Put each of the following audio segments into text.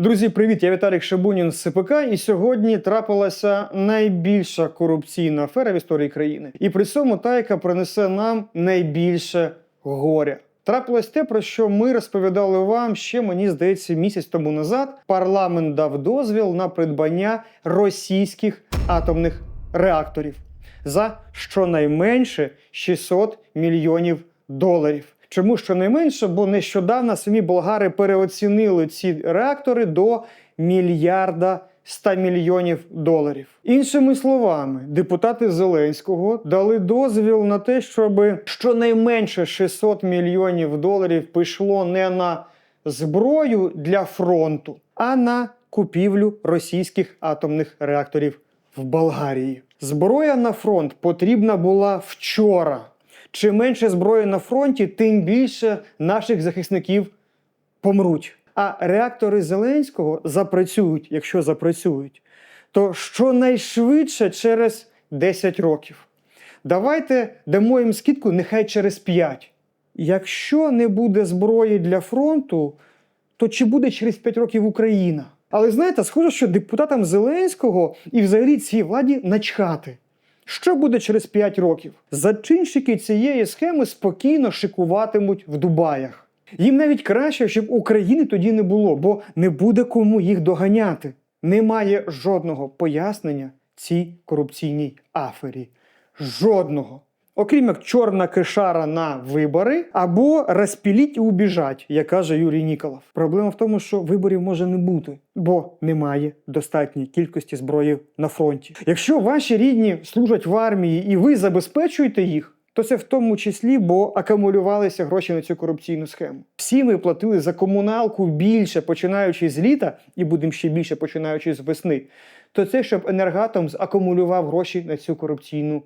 Друзі, привіт! Я Віталік Шабунін з СПК, і сьогодні трапилася найбільша корупційна афера в історії країни. І при цьому та, яка принесе нам найбільше горя. Трапилось те, про що ми розповідали вам ще, мені здається, місяць тому назад. Парламент дав дозвіл на придбання російських атомних реакторів за щонайменше 600 мільйонів доларів. Чому щонайменше? Бо нещодавно самі болгари переоцінили ці реактори до мільярда 100 мільйонів доларів. Іншими словами, депутати Зеленського дали дозвіл на те, щоб щонайменше 600 мільйонів доларів пішло не на зброю для фронту, а на купівлю російських атомних реакторів в Болгарії. Зброя на фронт потрібна була вчора. Чим менше зброї на фронті, тим більше наших захисників помруть. А реактори Зеленського запрацюють, якщо запрацюють, то щонайшвидше через 10 років. Давайте дамо їм скидку нехай через 5. Якщо не буде зброї для фронту, то чи буде через 5 років Україна? Але знаєте, схоже, що депутатам Зеленського і взагалі цій владі начхати. Що буде через 5 років? Зачинщики цієї схеми спокійно шикуватимуть в Дубаях. Їм навіть краще, щоб України тоді не було, бо не буде кому їх доганяти. Немає жодного пояснення цій корупційній афері. Жодного. Окрім як чорна кишара на вибори або розпіліть і убіжать, як каже Юрій Ніколов. Проблема в тому, що виборів може не бути, бо немає достатньої кількості зброї на фронті. Якщо ваші рідні служать в армії і ви забезпечуєте їх, то це в тому числі, бо акумулювалися гроші на цю корупційну схему. Всі ми платили за комуналку більше, починаючи з літа, і будемо ще більше починаючи з весни. То це щоб енергатом закумулював гроші на цю корупційну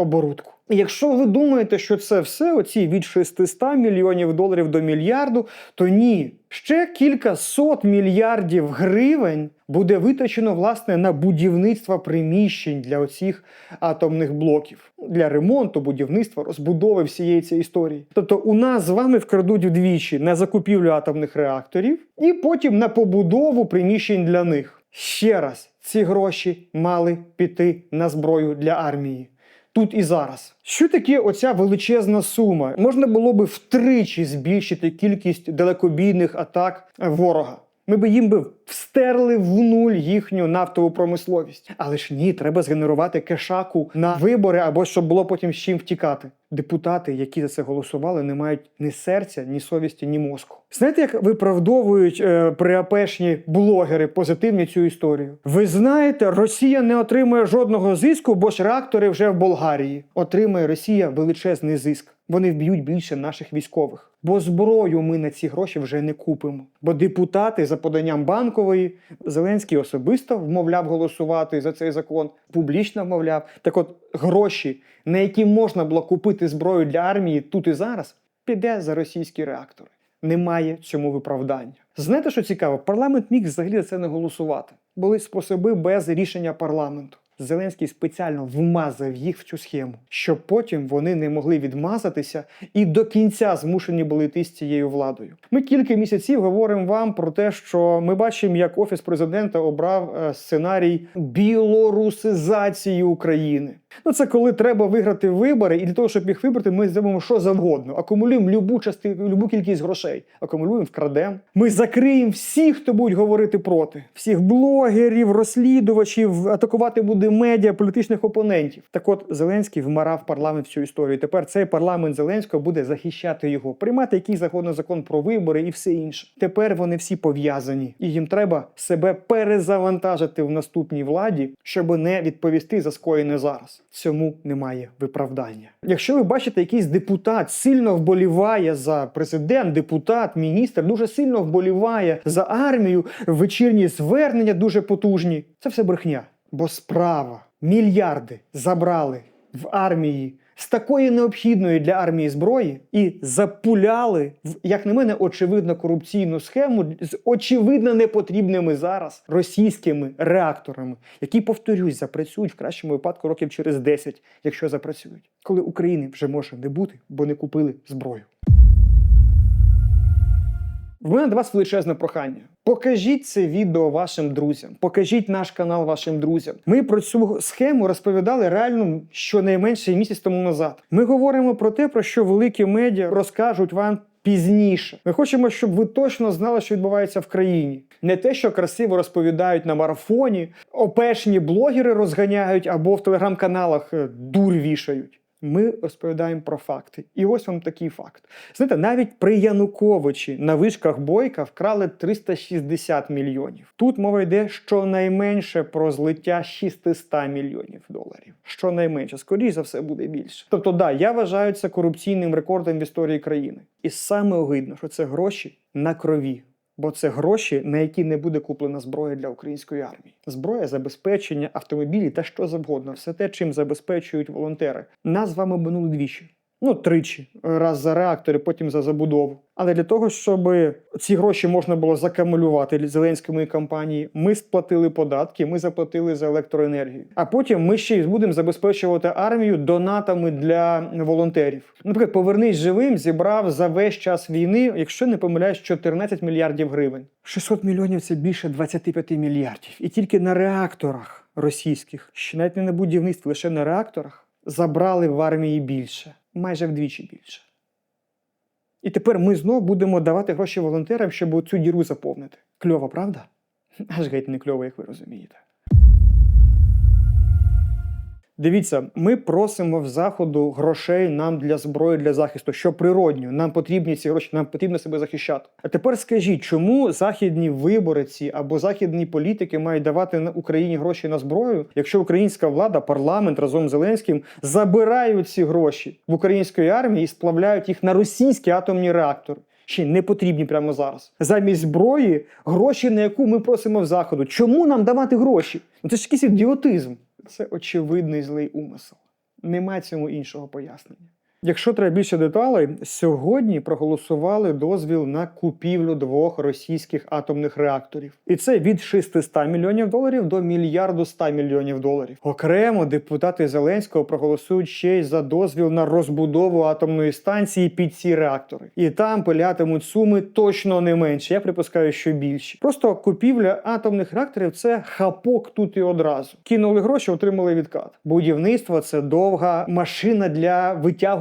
оборудку. Якщо ви думаєте, що це все, оці від 600 мільйонів доларів до мільярду, то ні. Ще кілька сот мільярдів гривень буде витрачено власне на будівництво приміщень для оцих атомних блоків, для ремонту, будівництва, розбудови всієї цієї історії. Тобто, у нас з вами вкрадуть вдвічі на закупівлю атомних реакторів і потім на побудову приміщень для них. Ще раз, ці гроші мали піти на зброю для армії тут і зараз. Що таке оця величезна сума? Можна було би втричі збільшити кількість далекобійних атак ворога. Ми би їм би встерли в нуль їхню нафтову промисловість. Але ж ні, треба згенерувати кешаку на вибори або щоб було потім з чим втікати. Депутати, які за це голосували, не мають ні серця, ні совісті, ні мозку. Знаєте, як виправдовують е, приапешні блогери позитивні цю історію? Ви знаєте, Росія не отримує жодного зиску, бо ж реактори вже в Болгарії. Отримає Росія величезний зиск. Вони вб'ють більше наших військових. Бо зброю ми на ці гроші вже не купимо. Бо депутати за поданням банкової Зеленський особисто вмовляв голосувати за цей закон, публічно вмовляв. Так от гроші, на які можна було купити зброю для армії тут і зараз, піде за російські реактори. Немає цьому виправдання. Знаєте, що цікаво? Парламент міг взагалі за це не голосувати. Були способи без рішення парламенту. Зеленський спеціально вмазав їх в цю схему, щоб потім вони не могли відмазатися і до кінця змушені були йти з цією владою. Ми кілька місяців говоримо вам про те, що ми бачимо, як офіс президента обрав е, сценарій білорусизації України. Ну це коли треба виграти вибори, і для того, щоб їх вибрати, ми зробимо що завгодно. Акумулюємо любу частину, любу кількість грошей. Акумулюємо, вкрадемо. Ми закриємо всіх, хто будуть говорити проти, всіх блогерів, розслідувачів, атакувати буде медіа, політичних опонентів. Так от Зеленський вмарав парламент в цю історію. Тепер цей парламент Зеленського буде захищати його, приймати який законний закон про вибори і все інше. Тепер вони всі пов'язані, і їм треба себе перезавантажити в наступній владі, щоб не відповісти за скоєне зараз. Цьому немає виправдання. Якщо ви бачите, якийсь депутат сильно вболіває за президент, депутат, міністр, дуже сильно вболіває за армію, вечірні звернення дуже потужні. Це все брехня. Бо справа мільярди забрали в армії з такої необхідної для армії зброї і запуляли в, як на мене, очевидно корупційну схему з очевидно непотрібними зараз російськими реакторами, які, повторюсь, запрацюють в кращому випадку років через 10, якщо запрацюють, коли України вже може не бути, бо не купили зброю. В мене до вас величезне прохання. Покажіть це відео вашим друзям, покажіть наш канал вашим друзям. Ми про цю схему розповідали реально щонайменше місяць тому назад. Ми говоримо про те, про що великі медіа розкажуть вам. Пізніше ми хочемо, щоб ви точно знали, що відбувається в країні. Не те, що красиво розповідають на марафоні, опешні блогери розганяють або в телеграм-каналах е, дур вішають. Ми розповідаємо про факти. І ось вам такий факт. Знаєте, навіть при Януковичі на вишках Бойка вкрали 360 мільйонів. Тут мова йде щонайменше про злиття 600 мільйонів доларів. Щонайменше, скоріш за все, буде більше. Тобто, да, я вважаю це корупційним рекордом в історії країни. І саме огидно, що це гроші на крові. Бо це гроші, на які не буде куплена зброя для української армії. Зброя, забезпечення, автомобілі та що завгодно, все те, чим забезпечують волонтери. Нас з вами минули двічі. Ну, тричі. Раз за реактори, потім за забудову. Але для того, щоб ці гроші можна було закамулювати для Зеленської кампанії, ми сплатили податки, ми заплатили за електроенергію. А потім ми ще й будемо забезпечувати армію донатами для волонтерів. Наприклад, повернись живим зібрав за весь час війни, якщо не помиляюсь, 14 мільярдів гривень. 600 мільйонів це більше 25 мільярдів. І тільки на реакторах російських, ще навіть не на будівництві, лише на реакторах, забрали в армії більше, майже вдвічі більше. І тепер ми знову будемо давати гроші волонтерам, щоб цю діру заповнити. Кльово, правда? Аж геть не кльово, як ви розумієте. Дивіться, ми просимо в заходу грошей нам для зброї для захисту, що природньо. Нам потрібні ці гроші, нам потрібно себе захищати. А тепер скажіть, чому західні виборці або західні політики мають давати на Україні гроші на зброю, якщо українська влада, парламент разом з Зеленським забирають ці гроші в української армії і сплавляють їх на російські атомні реактори? Ще не потрібні прямо зараз. Замість зброї гроші, на яку ми просимо в заходу. Чому нам давати гроші? Ну це ж якийсь ідіотизм. Це очевидний злий умисел. Нема цьому іншого пояснення. Якщо треба більше деталей, сьогодні проголосували дозвіл на купівлю двох російських атомних реакторів. І це від 600 мільйонів доларів до мільярду 100 мільйонів доларів. Окремо депутати Зеленського проголосують ще й за дозвіл на розбудову атомної станції під ці реактори. І там пилятимуть суми точно не менше. Я припускаю, що більші. Просто купівля атомних реакторів це хапок тут і одразу. Кинули гроші, отримали відкат. Будівництво це довга машина для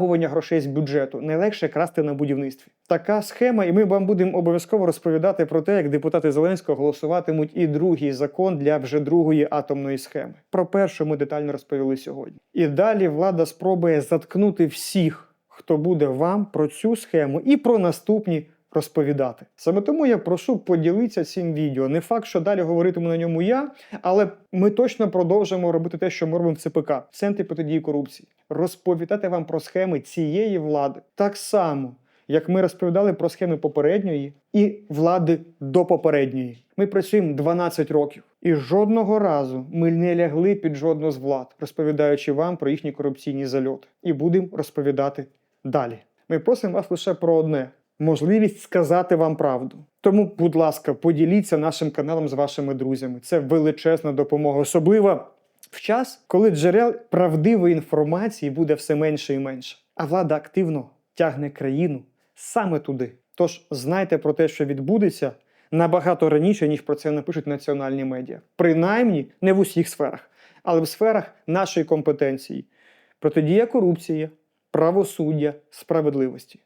витягування грошей з бюджету. Найлегше красти на будівництві. Така схема, і ми вам будемо обов'язково розповідати про те, як депутати Зеленського голосуватимуть і другий закон для вже другої атомної схеми. Про першу ми детально розповіли сьогодні. І далі влада спробує заткнути всіх, хто буде вам про цю схему і про наступні. Розповідати саме тому я прошу поділитися цим відео. Не факт, що далі говоритиму на ньому я, але ми точно продовжимо робити те, що ми робимо в ЦПК в центрі протидії корупції, розповідати вам про схеми цієї влади так само, як ми розповідали про схеми попередньої і влади до попередньої. Ми працюємо 12 років, і жодного разу ми не лягли під жодну з влад, розповідаючи вам про їхні корупційні зальоти. І будемо розповідати далі. Ми просимо вас лише про одне можливість сказати вам правду. Тому, будь ласка, поділіться нашим каналом з вашими друзями. Це величезна допомога, особливо в час, коли джерел правдивої інформації буде все менше і менше. А влада активно тягне країну саме туди. Тож знайте про те, що відбудеться набагато раніше, ніж про це напишуть національні медіа. Принаймні не в усіх сферах, але в сферах нашої компетенції. Протидія корупції, правосуддя, справедливості.